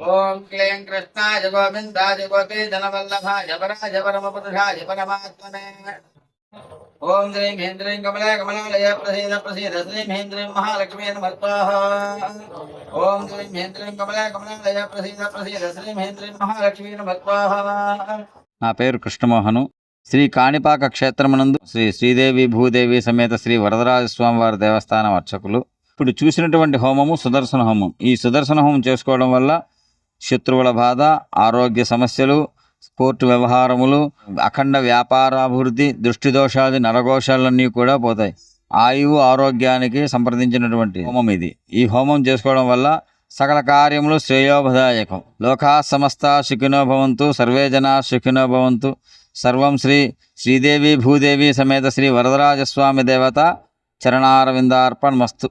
ఓం క్లీం కృష్ణాయ గోవిందాయ గోపీజనవల్లభాయ పరాయ పరమపురుషాయ పరమాత్మనే. ఓం శ్రీం హేంద్రీం కమలా కమలాలయ ప్రసీద ప్రసీద శ్రీం హేంద్రీం మహాలక్ష్మీ నమర్తాః ఓం శ్రీం హేంద్రీం కమలా కమలాలయ ప్రసీద ప్రసీద శ్రీం హేంద్రీం మహాలక్ష్మీ నమర్తాః నా పేరు కృష్ణమోహను. శ్రీ కాణిపాక క్షేత్రమునందు శ్రీ శ్రీదేవి భూదేవి సమేత శ్రీ వరదరాజస్వామి వారి దేవస్థానం అర్చకులు. ఇప్పుడు చూసినటువంటి హోమము సుదర్శన హోమం. ఈ సుదర్శన హోమం చేసుకోవడం వల్ల శత్రువుల బాధ ఆరోగ్య సమస్యలు కోర్టు వ్యవహారములు అఖండ వ్యాపారాభివృద్ధి దృష్టి దోషాది నరఘోషాలన్నీ కూడా పోతాయి. ఆయువు ఆరోగ్యానికి సంప్రదించినటువంటి హోమం ఇది. ఈ హోమం చేసుకోవడం వల్ల సకల కార్యములు శ్రేయోభదాయకం లోకా సమస్త సుఖినో భవంతు సర్వే జనా సుఖినో భవంతు. సర్వం శ్రీ శ్రీదేవి భూదేవి సమేత శ్రీ వరదరాజస్వామి దేవత చరణారవిందార్పణ మస్తు